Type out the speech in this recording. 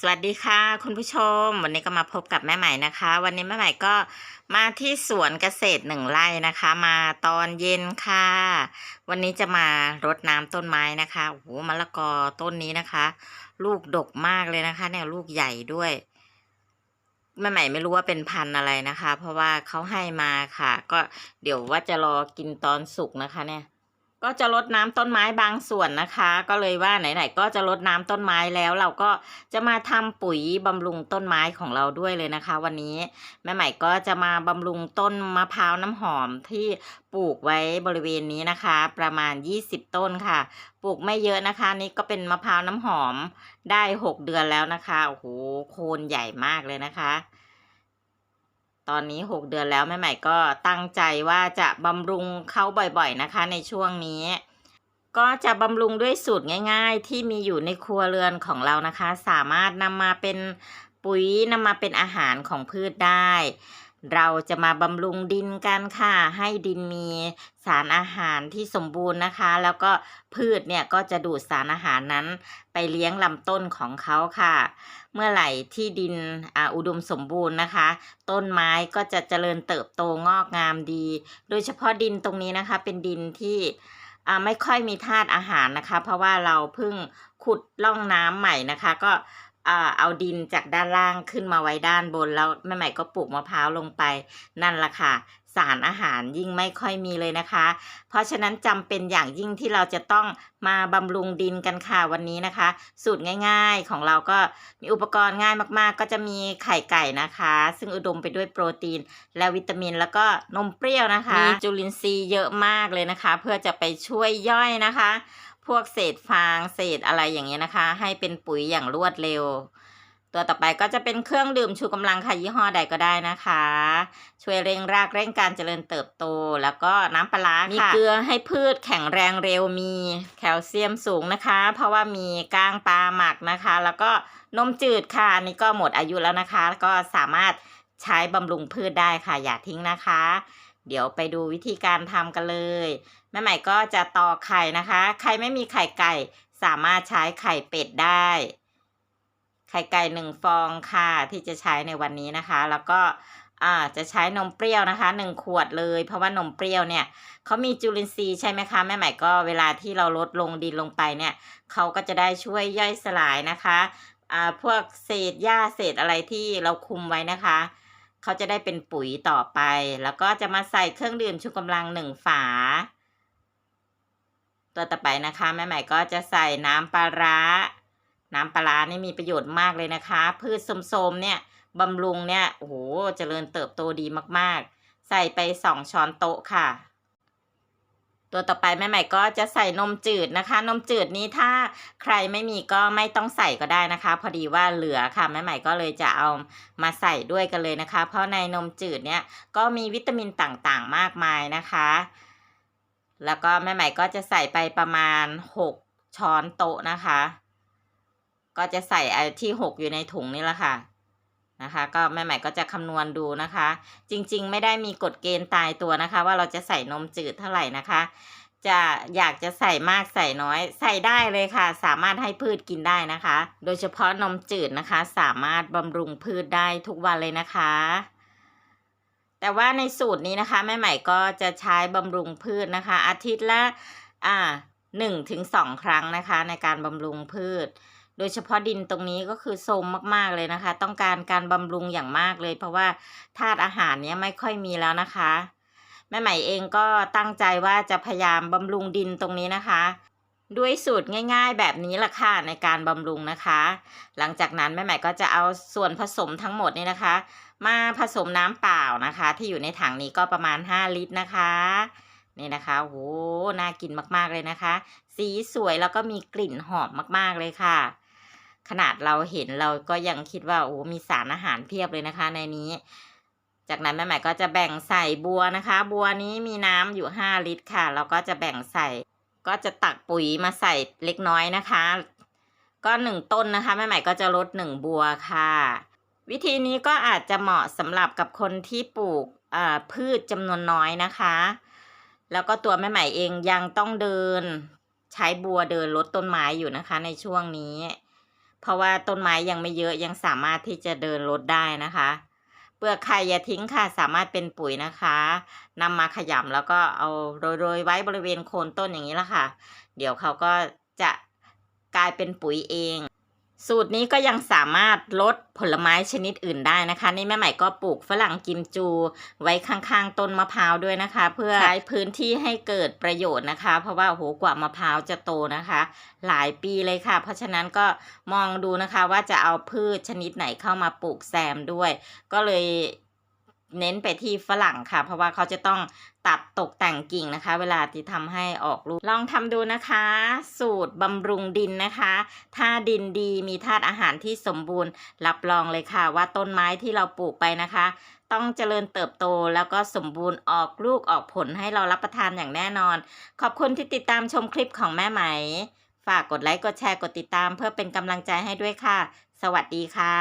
สวัสดีค่ะ คุณผู้ชม วันนี้ก็มาพบกับแม่ใหม่นะคะ วันนี้แม่ใหม่ก็มาที่สวนเกษตรหนึ่งไร่นะคะ มาตอนเย็นค่ะ วันนี้จะมารดน้ำต้นไม้นะคะโอ้โหมะละกอต้นนี้นะคะ ลูกดกมากเลยนะคะ เนี่ยลูกใหญ่ด้วยแม่ใหม่ไม่รู้ว่าเป็นพันธุ์อะไรนะคะ เพราะว่าเขาให้มาค่ะ ก็เดี๋ยวว่าจะรอกินตอนสุกนะคะเนี่ย ก็จะรดน้ำต้นไม้บางส่วนนะคะ ก็เลยว่าไหนๆก็จะรดน้ำต้นไม้แล้ว เราก็จะมาทำปุ๋ยบำรุงต้นไม้ของเราด้วยเลยนะคะ วันนี้แม่ใหม่ก็จะมาบำรุงต้นมะพร้าวน้ำหอมที่ปลูกไว้บริเวณนี้นะคะ ประมาณ 20 ต้นค่ะ ปลูกไม่เยอะนะคะ นี่ก็เป็นมะพร้าวน้ำหอมได้ 6 เดือนแล้วนะคะโอ้โหโคนใหญ่มากเลยนะคะ ตอนนี้ 6 เดือนแล้วแม่ใหม่ก็ตั้งใจว่าจะบำรุงเขาบ่อยๆนะคะ ในช่วงนี้ ก็จะบำรุงด้วยสูตรง่าย ๆ ที่มีอยู่ในครัวเรือนของเรานะคะ สามารถนำมาเป็นปุ๋ยนำมาเป็นอาหารของพืชได้ เราจะมาบำรุงดินกันค่ะ ให้ดินมีสารอาหารที่สมบูรณ์นะคะ แล้วก็พืชเนี่ยก็จะดูดสารอาหารนั้น ไปเลี้ยงลำต้นของเขาค่ะ เมื่อไหร่ที่ดินอ,อุดมสมบูรณ์นะคะ ต้นไม้ก็จะเจริญเติบโตงอกงามดี โดยเฉพาะดินตรงนี้นะคะเป็นดินที่ไม่ค่อยมีธาตุอาหารนะคะ เพราะว่าเราเพิ่งขุดร่องน้ำใหม่นะคะ ก็ เอาดินจากด้านล่างขึ้นมาไว้ด้านบนแล้วแม่ใหม่ก็ปลูกมะพร้าวลงไปนั่นแหละค่ะ สารอาหารยิ่งไม่ค่อยมีเลยนะคะ เพราะฉะนั้นจำเป็นอย่างยิ่งที่เราจะต้องมาบำรุงดินกันค่ะวันนี้นะคะ สูตรง่าย ๆของเราก็มีอุปกรณ์ง่ายมากๆ ก็จะมีไข่ไก่นะคะ ซึ่งอุดมไปด้วยโปรตีน และวิตามินแล้วก็นมเปรี้ยวนะคะ มีจุลินทรีย์เยอะมากเลยนะคะ เพื่อจะไปช่วยย่อยนะคะ พวกเศษฟางเศษอะไรอย่างเงี้ยนะคะ ให้เป็นปุ๋ยอย่างรวดเร็ว ตัวต่อไปก็จะเป็นเครื่องดื่มชูกำลังค่ะยี่ห้อใดก็ได้นะคะ ช่วยเร่งรากเร่งการเจริญเติบโต แล้วก็น้ำปลาค่ะมีเกลือให้พืชแข็งแรงเร็วมีแคลเซียมสูงนะคะ เพราะว่ามีก้างปลาหมักนะคะ แล้วก็นมจืดค่ะอันนี่ก็หมดอายุแล้วนะคะ ก็สามารถใช้บำรุงพืชได้ค่ะอย่าทิ้งนะคะ เดี๋ยวไปดูวิธีการทำกันเลย แม่ใหม่ก็จะตอกไข่นะคะ ใครไม่มีไข่ไก่สามารถใช้ไข่เป็ดได้ ไข่ไก่หนึ่งฟองค่ะที่จะใช้ในวันนี้นะคะ แล้วก็อ่าจะใช้นมเปรี้ยวนะคะหนึ่งขวดเลย เพราะว่านมเปรี้ยวเนี่ยเขามีจุลินทรีย์ใช่ไหมคะแม่ใหม่ก็เวลาที่เราลดลงดินลงไปเนี่ยเขาก็จะได้ช่วยย่อยสลายนะคะอ่าพวกเศษหญ้าเศษอะไรที่เราคุมไว้นะคะ เขาจะได้เป็นปุ๋ยต่อไป แล้วก็จะมาใส่เครื่องดื่มชูกำลังหนึ่งฝา ตัวต่อไปนะคะแม่ใหม่ก็จะใส่น้ำปลาร้า น้ำปลาร้านี่มีประโยชน์มากเลยนะคะ พืชโสมๆเนี่ยบำรุงเนี่ยโอ้โหเจริญเติบโตดีมากๆ ใส่ไปสองช้อนโต๊ะค่ะ ตัวต่อไปแม่ใหม่ก็จะใส่นมจืดนะคะ นมจืดนี้ถ้าใครไม่มีก็ไม่ต้องใส่ก็ได้นะคะ พอดีว่าเหลือค่ะแม่ใหม่ก็เลยจะเอามาใส่ด้วยกันเลยนะคะ เพราะในนมจืดเนี่ยก็มีวิตามินต่างๆมากมายนะคะ แล้วก็แม่ใหม่ก็จะใส่ไปประมาณหกช้อนโต๊ะนะคะ ก็จะใส่ไอ้ที่หกอยู่ในถุงนี่แหละค่ะ นะคะ ก็แม่ใหม่ก็จะคำนวณดูนะคะ จริงๆ ไม่ได้มีกฎเกณฑ์ตายตัวนะคะ ว่าเราจะใส่นมจืดเท่าไหร่นะคะ จะอยากจะใส่มากใส่น้อย ใส่ได้เลยค่ะ สามารถให้พืชกินได้นะคะ โดยเฉพาะนมจืดนะคะ สามารถบำรุงพืชได้ทุกวันเลยนะคะแต่ว่าในสูตรนี้นะคะแม่ใหม่ก็จะใช้บำรุงพืชนะคะ อาทิตย์ละอ่าหนึ่งถึงสองครั้งนะคะ ในการบำรุงพืช โดยเฉพาะดินตรงนี้ก็คือโทรมมากๆเลยนะคะ ต้องการการบำรุงอย่างมากเลย เพราะว่าธาตุอาหารเนี้ยไม่ค่อยมีแล้วนะคะ แม่ใหม่เองก็ตั้งใจว่าจะพยายามบำรุงดินตรงนี้นะคะ ด้วยสูตรง่าย ๆ แบบนี้ละค่ะในการบำรุงนะคะ หลังจากนั้นแม่ใหม่ก็จะเอาส่วนผสมทั้งหมดนี่นะคะ มาผสมน้ำเปล่านะคะ ที่อยู่ในถังนี้ก็ประมาณ 5 ลิตรนะคะนี่นะคะโหน่ากินมากๆเลยนะคะ สีสวยแล้วก็มีกลิ่นหอมมากๆเลยค่ะ ขนาดเราเห็นเราก็ยังคิดว่าโอ้มีสารอาหารเพียบเลยนะคะ ในนี้ จากนั้นแม่ใหม่ก็จะแบ่งใส่บัวนะคะ บัวนี้มีน้ำอยู่5ลิตรค่ะแล้วก็จะแบ่งใส่ ก็จะตักปุ๋ยมาใส่เล็กน้อยนะคะ ก็หนึ่งต้นนะคะแม่ใหม่ก็จะลดหนึ่งบัวค่ะ วิธีนี้ก็อาจจะเหมาะสำหรับกับคนที่ปลูกพืชจำนวนน้อยนะคะ แล้วก็ตัวแม่ใหม่เองยังต้องเดิน ใช้บัวเดินลดต้นไม้อยู่นะคะในช่วงนี้ เพราะว่าต้นไม้ยังไม่เยอะยังสามารถที่จะเดินรถได้นะคะ เปลือกไข่อย่าทิ้งค่ะสามารถเป็นปุ๋ยนะคะนำมาขยำแล้วก็เอาโรยๆไว้บริเวณโคนต้นอย่างนี้ละค่ะ เดี๋ยวเขาก็จะกลายเป็นปุ๋ยเอง สูตรนี้ก็ยังสามารถลดผลไม้ชนิดอื่นได้นะคะ นี่แม่ใหม่ก็ปลูกฝรั่งกิมจูไว้ข้างๆต้นมะพร้าวด้วยนะคะ เพื่อใช้พื้นที่ให้เกิดประโยชน์นะคะ เพราะว่าโหกว่ามะพร้าวจะโตนะคะ หลายปีเลยค่ะ เพราะฉะนั้นก็มองดูนะคะว่าจะเอาพืชชนิดไหนเข้ามาปลูกแซมด้วย ก็เลย เน้นไปที่ฝรั่งค่ะ เพราะว่าเขาจะต้องตัดตกแต่งกิ่งนะคะ เวลาที่ทำให้ออกลูกลองทำดูนะคะ สูตรบำรุงดินนะคะ ถ้าดินดีมีธาตุอาหารที่สมบูรณ์ รับรองเลยค่ะ ว่าต้นไม้ที่เราปลูกไปนะคะ ต้องเจริญเติบโตแล้วก็สมบูรณ์ออกลูกออกผลให้เรารับประทานอย่างแน่นอน ขอบคุณที่ติดตามชมคลิปของแม่ไหม ฝากกดไลค์กดแชร์กดติดตาม เพื่อเป็นกำลังใจให้ด้วยค่ะ สวัสดีค่ะ